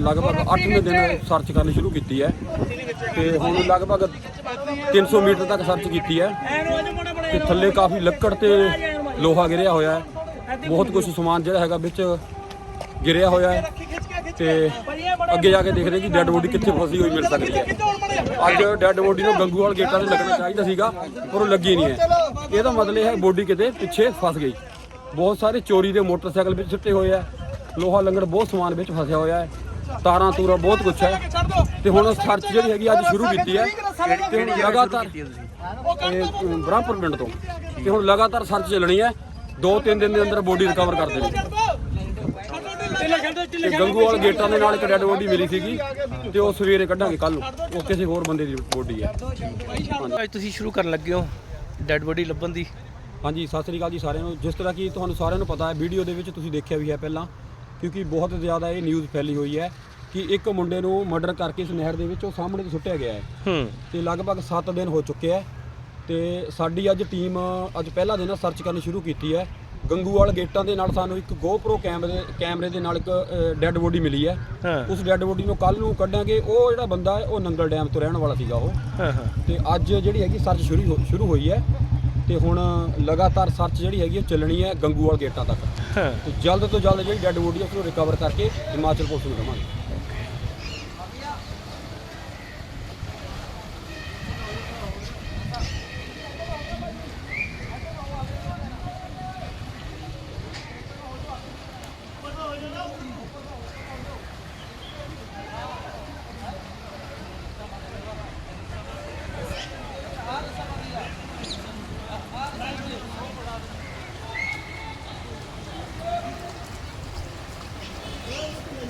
ਲਗਭਗ 8ਵੇਂ ਦਿਨ ਸਰਚ ਕਰਨੀ ਸ਼ੁਰੂ ਕੀਤੀ ਹੈ ਤੇ ਹੁਣ ਲਗਭਗ 300 ਮੀਟਰ ਤੱਕ ਸਰਚ ਕੀਤੀ ਹੈ ਤੇ ਥੱਲੇ ਕਾਫੀ ਲੱਕੜ ਤੇ ਲੋਹਾ ਗਿਰਿਆ ਹੋਇਆ ਹੈ। ਬਹੁਤ ਕੁਝ ਸਮਾਨ ਜਿਹੜਾ ਹੈਗਾ ਵਿੱਚ ਗਿਰਿਆ ਹੋਇਆ ਹੈ ਤੇ ਅੱਗੇ ਜਾ ਕੇ ਦੇਖਦੇ ਕਿ ਡੈੱਡ ਬੋਡੀ ਕਿੱਥੇ ਫਸੀ ਹੋਈ ਮਿਲ ਸਕਦੀ ਹੈ। ਅੱਜ ਡੈੱਡ ਬੋਡੀ ਨੂੰ ਗੰਗੂਵਾਲ ਗੇਟਾਂ ਤੇ ਲੱਗਣਾ ਚਾਹੀਦਾ ਸੀਗਾ, ਪਰ ਉਹ ਲੱਗੀ ਨਹੀਂ ਹੈ। ਇਹਦਾ ਮਤਲਬ ਇਹ ਹੈ ਬੋਡੀ ਕਿਤੇ ਪਿੱਛੇ ਫਸ ਗਈ। ਬਹੁਤ ਸਾਰੇ ਚੋਰੀ ਦੇ ਮੋਟਰਸਾਈਕਲ ਵਿੱਚ ਸਿੱਟੇ ਹੋਏ ਆ। ਲੋਹਾ ਲੰਗੜ ਬਹੁਤ ਸਮਾਨ ਵਿੱਚ ਫਸਿਆ ਹੋਇਆ ਹੈ। ਤਾਰਾਂ ਤੂਰਾ ਬਹੁਤ ਕੁਝ ਹੈ। ਤੇ ਹੁਣ ਸਰਚ ਜਿਹੜੀ ਹੈਗੀ ਅੱਜ ਸ਼ੁਰੂ ਕੀਤੀ ਹੈ। ਤੇ ਹੁਣ ਲਗਾਤਾਰ ਇਹ ਬ੍ਰਹਮਪੁਰ ਪਿੰਡ ਤੋਂ। ਤੇ ਹੁਣ ਲਗਾਤਾਰ ਸਰਚ ਚੱਲਣੀ ਹੈ। ਦੋ ਤਿੰਨ ਦਿਨ ਦੇ ਅੰਦਰ ਬੋਡੀ ਰਿਕਵਰ ਕਰ ਦੇਣੀ। ਤੇ ਗੰਗੂਵਾਲ ਗੇਟਾਂ ਦੇ ਨਾਲ ਇੱਕ ਡੈਡ ਬੋਡੀ ਮਿਲੀ ਸੀਗੀ। ਤੇ ਉਹ ਸਵੇਰੇ ਕੱਢਾਂਗੇ ਕੱਲ ਨੂੰ। ਉਹ ਕਿਸੇ ਹੋਰ ਬੰਦੇ ਦੀ ਬੋਡੀ ਹੈ। ਅੱਜ ਤੁਸੀਂ ਸ਼ੁਰੂ ਕਰਨ ਲੱਗੇ ਹੋ ਡੈੱਡ ਬੋਡੀ ਲੱਭਣ ਦੀ। ਹਾਂਜੀ ਸਤਿ ਸ੍ਰੀ ਅਕਾਲ ਜੀ ਸਾਰਿਆਂ ਨੂੰ। ਜਿਸ ਤਰ੍ਹਾਂ ਕਿ ਤੁਹਾਨੂੰ ਸਾਰਿਆਂ ਨੂੰ ਪਤਾ ਹੈ ਵੀਡੀਓ ਦੇ ਵਿੱਚ ਤੁਸੀਂ ਦੇਖਿਆ ਵੀ ਹੈ ਪਹਿਲਾਂ। ਕਿਉਂਕਿ ਬਹੁਤ ਜ਼ਿਆਦਾ ਇਹ ਨਿਊਜ਼ ਫੈਲੀ ਹੋਈ ਹੈ ਕਿ ਇੱਕ ਮੁੰਡੇ ਨੂੰ ਮਰਡਰ ਕਰਕੇ ਇਸ ਨਹਿਰ ਦੇ ਵਿੱਚ ਉਹ ਸਾਹਮਣੇ ਤੋਂ ਸੁੱਟਿਆ ਗਿਆ ਹੈ। ਹੂੰ। ਤੇ ਲਗਭਗ 7 ਦਿਨ ਹੋ ਚੁੱਕੇ ਹੈ ਤੇ ਸਾਡੀ ਅੱਜ ਟੀਮ ਅੱਜ ਪਹਿਲਾ ਦਿਨ ਸਰਚ ਕਰਨੀ ਸ਼ੁਰੂ ਕੀਤੀ ਹੈ। ਗੰਗੂਵਾਲ ਗੇਟਾਂ ਦੇ ਨਾਲ ਸਾਨੂੰ ਇੱਕ GoPro ਕੈਮਰੇ ਕੈਮਰੇ ਦੇ ਨਾਲ ਇੱਕ ਡੈੱਡ ਬੋਡੀ ਮਿਲੀ ਹੈ। ਉਸ ਡੈੱਡ ਬੋਡੀ ਨੂੰ ਕੱਲ ਨੂੰ ਕੱਢਾਂਗੇ। ਉਹ ਜਿਹੜਾ ਬੰਦਾ ਹੈ ਉਹ ਨੰਗਲ ਡੈਮ ਤੋਂ ਰਹਿਣ ਵਾਲਾ ਸੀਗਾ ਉਹ। ਹਾਂ ਹਾਂ। ਤੇ ਅੱਜ ਜਿਹੜੀ ਹੈਗੀ ਸਰਚ ਸ਼ੁਰੂ ਸ਼ੁਰੂ ਹੋਈ ਹੈ। ਤੇ ਹੁਣ ਲਗਾਤਾਰ ਸਰਚ ਜਿਹੜੀ ਹੈਗੀ ਉਹ ਚੱਲਣੀ ਹੈ ਗੰਗੂਵਾਲ ਗੇਟਾਂ ਤੱਕ। ਤੇ ਜਲਦ ਤੋਂ ਜਲਦ ਜਿਹੜੀ ਡੈੱਡ ਬੋਡੀ ਉਸ ਨੂੰ ਰਿਕਵਰ ਕਰਕੇ ਹਿਮਾਚਲ ਪੁਲਿਸ ਨੂੰ ਦੇਵਾਂਗੇ।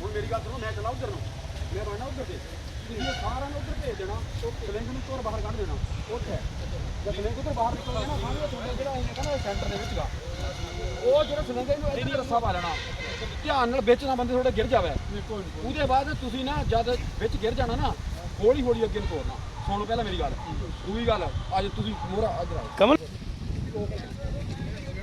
ਹੁਣ ਮੇਰੀ ਗੱਲ ਸੁਣੋ, ਮੈਂ ਚਲਾ ਉਧਰ ਨੂੰ। ਮੈਂ ਰਹਿਣਾ ਉਧਰ ਤੇ। ਤੁਸੀਂ ਸਾਰਿਆਂ ਨੂੰ ਉਧਰ ਭੇਜ ਦੇਣਾ, ਉਹ ਸਲਿੰਗ ਨੂੰ ਤੋੜ ਬਾਹਰ ਕੱਢ ਦੇਣਾ, ਉੱਥੇ। ਜਦ ਸਲਿੰਗ ਉਧਰ ਬਾਹਰ ਨਿਕਲ ਗਿਆ ਨਾ, ਸਾਹਮਣੇ ਤੁਹਾਡੇ ਜਿਹੜਾ ਹੋਏਗਾ ਨਾ ਸੈਂਟਰ ਦੇ ਵਿੱਚ ਉਹ ਜਿਹੜਾ ਸਲਿੰਗ ਇਹਨੂੰ ਇੱਥੇ ਰੱਸਾ ਪਾ ਲੈਣਾ। ਧਿਆਨ ਨਾਲ ਵਿੱਚ ਨਾ ਬੰਦੇ ਤੁਹਾਡੇ ਗਿਰ ਜਾਵੇ। ਉਹਦੇ ਬਾਅਦ ਤੁਸੀਂ ਨਾ, ਜਦ ਵਿੱਚ ਗਿਰ ਜਾਣਾ ਨਾ ਹੌਲੀ ਹੌਲੀ ਅੱਗੇ ਨੂੰ ਤੋਰਨਾ ਸੁਣੋ ਪਹਿਲਾਂ ਮੇਰੀ ਗੱਲ। ਦੂਜੀ ਗੱਲ, ਅੱਜ ਤੁਸੀਂ ਮੋਹਰਾ ਅੱਜ ਕਮਲ